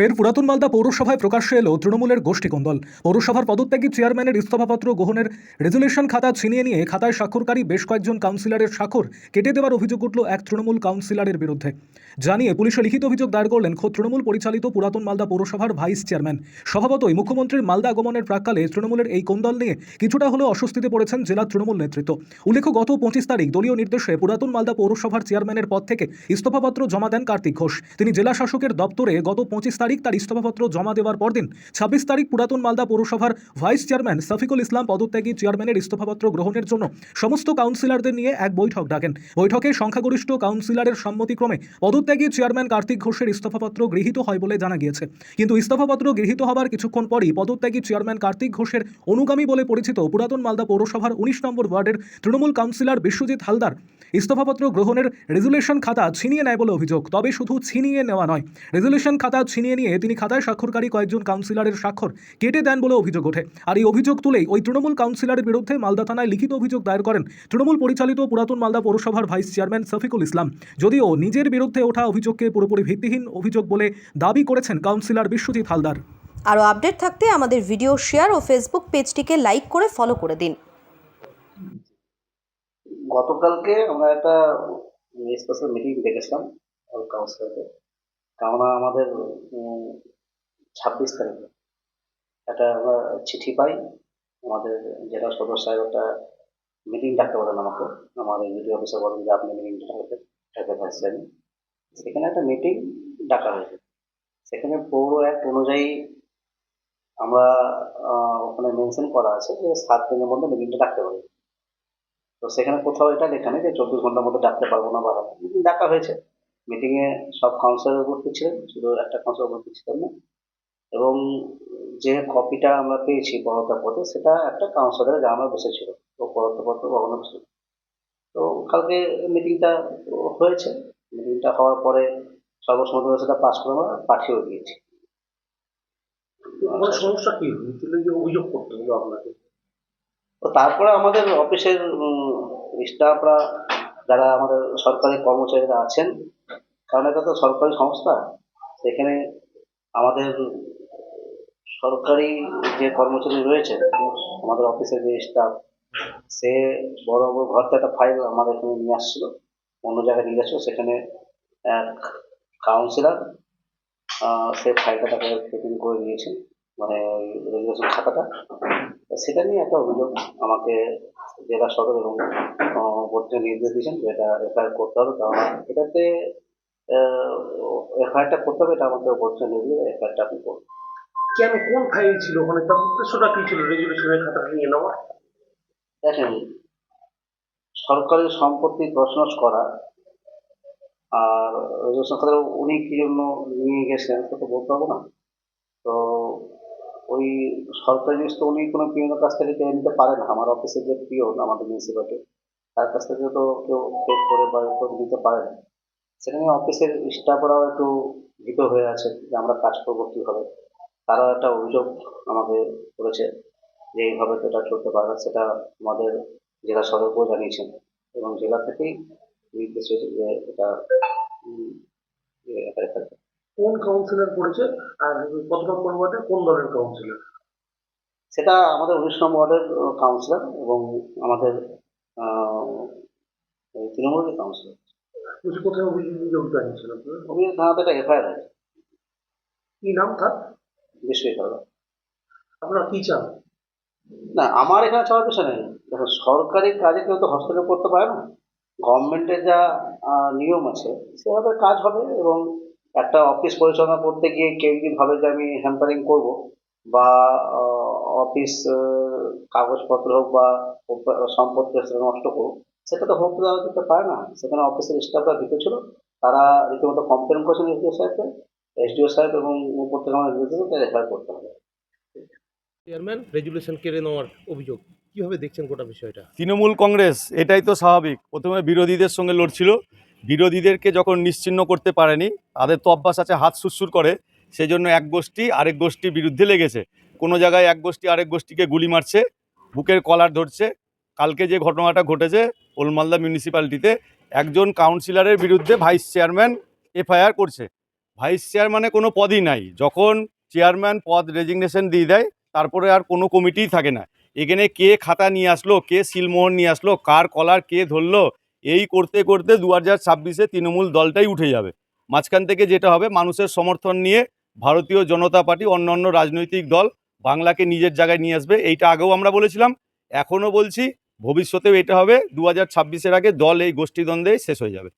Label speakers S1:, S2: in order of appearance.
S1: ফের পুরাতন মালদা পৌরসভায় প্রকাশ্যে এলো তৃণমূলের গোষ্ঠী কন্দল পৌরসভার পদত্যাগী চেয়ারম্যানের ইস্তফাপত্র গ্রহণের রেজুলেশন খাতা ছিনিয়ে নিয়ে খাতায় স্বাক্ষরকারী বেশ কয়েকজন কাউন্সিলরের স্বাক্ষর কেটে দেওয়ার অভিযোগ উঠল এক তৃণমূল কাউন্সিলরের বিরুদ্ধে। জানিয়ে পুলিশে লিখিত অভিযোগ দায়ের করলেন খোদ তৃণমূল পরিচালিত পুরাতন মালদা পৌরসভার ভাইস চেয়ারম্যান। স্বভাবতই মুখ্যমন্ত্রীর মালদা আগমনের প্রাককালে তৃণমূলের এই কোন্দল নিয়ে কিছুটা হলেও অস্বস্তিতে পড়েছেন জেলা তৃণমূল নেতৃত্ব। উল্লেখ্য, গত পঁচিশ তারিখ দলীয় নির্দেশে পুরাতন মালদা পৌরসভার চেয়ারম্যানের পদ থেকে ইস্তফাপত্র জমা দেন কার্তিক ঘোষ। তিনি জেলা শাসকের দপ্তরে গত পঁচিশ তারিখ তার ইস্তফাপত্র জমা দেওয়ার পরদিন ছাব্বিশ তারিখ পুরাতন মালদা পৌরসভার ভাইস চেয়ারম্যান সফিকুল ইসলাম পদত্যাগী চেয়ারম্যানের ইস্তফাপত্র গ্রহণের জন্য সমস্ত কাউন্সিলরদের নিয়ে এক বৈঠক ডাকেন। বৈঠকে সংখ্যাগরিষ্ঠ কাউন্সিলরের সম্মতিক্রমে পদত্যাগী চেয়ারম্যান কার্তিক ঘোষের ইস্তফাপত্র গৃহীত হয় বলে জানা গিয়েছে। কিন্তু ইস্তফাপত্র গৃহীত হবার কিছুক্ষণ পরই পদত্যাগী চেয়ারম্যান কার্তিক ঘোষের অনুগামী বলে পরিচিত পুরাতন মালদা পৌরসভার উনিশ নম্বর ওয়ার্ডের তৃণমূল কাউন্সিলর বিশ্বজিৎ হালদার ইস্তফাপত্র গ্রহণের রেজুলেশন খাতা ছিনিয়ে নেয় বলে অভিযোগ, তবে শুধু ছিনিয়ে নেওয়া নয়, রেজুলেশন খাতা ছিনিয়ে নিয়ে তিনি খাতায় স্বাক্ষরকারী কয়েকজন কাউন্সিলরের স্বাক্ষর কেটে দেন বলে অভিযোগ ওঠে। আর এই অভিযোগ তুলেই ওই তৃণমূল কাউন্সিলরের বিরুদ্ধে মালদা থানায় লিখিত অভিযোগ দায়ের করেন তৃণমূল পরিচালিত পুরাতন মালদা পৌরসভার ভাইস চেয়ারম্যান শফিকুল ইসলাম। যদিও নিজের বিরুদ্ধে ওঠা অভিযোগকে পুরোপুরি ভিত্তিহীন অভিযোগ বলে দাবি করেছেন কাউন্সিলর বিশ্বজিৎ হালদার।
S2: আরও আপডেট থাকতে আমাদের ভিডিও শেয়ার ও ফেসবুক পেজটিকে লাইক করে ফলো করে দিন।
S3: গতকালকে আমরা একটা স্পেশাল মিটিং ডেকেছিলাম কাউন্সিলরকে কেননা আমাদের ছাব্বিশ তারিখে। একটা আমরা চিঠি পাই, আমাদের জেলা সদর সাহেব একটা মিটিং ডাকতে বলেন আমাকে। আমার ইউডি অফিসার বলেন যে, আপনি মিটিং ডাকতে ডাকতে পারছিলেন সেখানে একটা মিটিং ডাকা হয়েছে। সেখানে পৌর অ্যাক্ট অনুযায়ী আমরা ওখানে মেনশন করা আছে যে, সাত দিনের মধ্যে মিটিংটা ডাকতে পারি। তো সেখানে কোথাও এটা লেখা নেই যে, চব্বিশ ঘণ্টার মধ্যে ডাকতে পারব না বা ডাকা হয়েছে। মিটিংয়ে সব কাউন্সিলর উপস্থিত ছিলেন শুধু একটা কাউন্সিলর উপস্থিত ছিলেন না। এবং যে কপিটা আমরা পেয়েছি পথে সেটা একটা কাউন্সিলরের গ্রামে বসেছিল তো পরতা পত্র ভবনে বসে তো কালকে মিটিংটা হয়েছে মিটিংটা হওয়ার পরে সর্বসম্মতভাবে সেটা পাস করে আমরা পাঠিয়েও দিয়েছি।
S4: সমস্যা কি? মিছিলে যে অভিযোগ করতে হলো আপনাকে।
S3: তো তারপরে আমাদের অফিসের স্টাফরা যারা আমাদের সরকারি কর্মচারীরা আছেন কারণ এটা তো সরকারি সংস্থা। সেখানে আমাদের সরকারি যে কর্মচারী রয়েছে, আমাদের অফিসের যে স্টাফ সে বড় বড় ঘর থেকে একটা ফাইল আমাদের এখানে নিয়ে আসছিল, অন্য জায়গায় নিয়ে যাচ্ছিল সেখানে এক কাউন্সিলার সে ফাইলটা তাকে করে দিয়েছে মানে রেগুলেশন খাতাটা। সেটা নিয়ে একটা অভিযোগ আমাকে জেলা সদর এবং বর্তমানে নির্দেশ দিয়েছেন যে এটা এফআইআর করতে হবে, কারণ এটাতে এফআইআরটা করতে হবে এটা আমাকে বর্তমানে নির্দেশ এফআইআরটা আপনি করুন।
S4: কেন কোন ফাইল ছিল ওখানে? তার উদ্দেশ্যটা কি ছিল? রেজুলেশনের খাতা নিয়ে নেওয়া
S3: দেখেন সরকারি সম্পত্তি তছনছ করা আর রেজুলেশন খাতা উনি কি জন্য নিয়ে গেছেন তো বলতে হবে না। তো ওই সরকারি জিনিস তো উনি কোনো পিওনের কাছ থেকে কেড়ে নিতে পারে না। আমার অফিসের যে পিওন আমাদের মিউনিসিপালিটি তার কাছ থেকে তো কেউ চেক করে বা কেউ নিতে পারে না। সেখানে অফিসের স্টাফরাও একটু ভীত হয়ে আছে যে আমরা কাজ করব কীভাবে। তারাও একটা অভিযোগ আমাকে করেছে যে এইভাবে তো এটা চলতে পারবে না সেটা আমাদের জেলা সদরকেও জানিয়েছেন এবং জেলা থেকেই নির্দেশ হয়েছে যে এটা
S4: কোন কাউন্সিলর করেছে আর কত নম্বর ওয়ার্ডে কোন দলের কাউন্সিলর
S3: সেটা আমাদের উনিশ নম্বর ওয়ার্ডের কাউন্সিলর এবং আমাদের তৃণমূলের কাউন্সিলর
S4: বলছি কোথায় অভিযোগ জানিয়েছিল আপনারা?
S3: অভিযোগ থানাতে একটা এফআইআর আছে।
S4: কি নাম তার?
S3: বিশ্ববিদ্যালয়।
S4: আপনারা কি চান?
S3: না আমার এখানে চাওয়ার বিষয় নেই। দেখো সরকারি কাজে কেউ তো হস্তক্ষেপ করতে পারে না। গভর্নমেন্টের যা নিয়ম আছে সেভাবে কাজ হবে এবং একটা অফিস পরিচালনা করতে গিয়ে কেউ যদি ভাবে যে আমি হ্যাম্পারিং করব বা অফিস কাগজপত্র হোক বা সম্পত্তি নষ্ট করব সেটা তো হোক দেওয়া যেতে পারে না। সেখানে অফিসের স্টাফরা ভিতরে ছিল। তারা রীতিমতো কমপ্লেন করেছেন এসডিও সাহেবকে। এসডিও সাহেব এবং উপর থেকে আমাদের রেফার করতে হবে।
S5: চেয়ারম্যান রেজুলেশন কেড়ে নেওয়ার অভিযোগ। কীভাবে দেখছেন গোটা বিষয়টা?
S6: তৃণমূল কংগ্রেস এটাই তো স্বাভাবিক। প্রথমে বিরোধীদের সঙ্গে লড়ছিল। বিরোধীদেরকে যখন নিশ্চিহ্ন করতে পারেনি তাদের তো অভ্যাস আছে হাত সুরসুর করে। সেই জন্য এক গোষ্ঠী আরেক গোষ্ঠীর বিরুদ্ধে লেগেছে। কোনো জায়গায় এক গোষ্ঠী আরেক গোষ্ঠীকে গুলি মারছে বুকের কলার ধরছে। কালকে যে ঘটনাটা ঘটেছে ওলমালদা মিউনিসিপ্যালিটিতে, একজন কাউন্সিলরের বিরুদ্ধে ভাইস চেয়ারম্যান এফআইআর করছে। ভাইস চেয়ারম্যানে কোনো পদই নাই। যখন চেয়ারম্যান পদ রেজিগনেশন দিয়ে দেয়, তারপরে আর কোনো কমিটিই থাকে না। এখানে কে খাতা নিয়ে আসলো, কে সিলমোহর নিয়ে আসলো, কার কলার কে ধরলো, এই করতে করতে দু হাজার ছাব্বিশে তৃণমূল দলটাই উঠে যাবে। মাঝখান থেকে যেটা হবে, মানুষের সমর্থন নিয়ে ভারতীয় জনতা পার্টি অন্য অন্য রাজনৈতিক দল বাংলাকে নিজের জায়গায় নিয়ে আসবে। এইটা আগেও আমরা বলেছিলাম, এখনও বলছি ভবিষ্যতেও এটা হবে। দু হাজার ছাব্বিশের আগে দল এই গোষ্ঠীদ্বন্দ্বে শেষ হয়ে যাবে।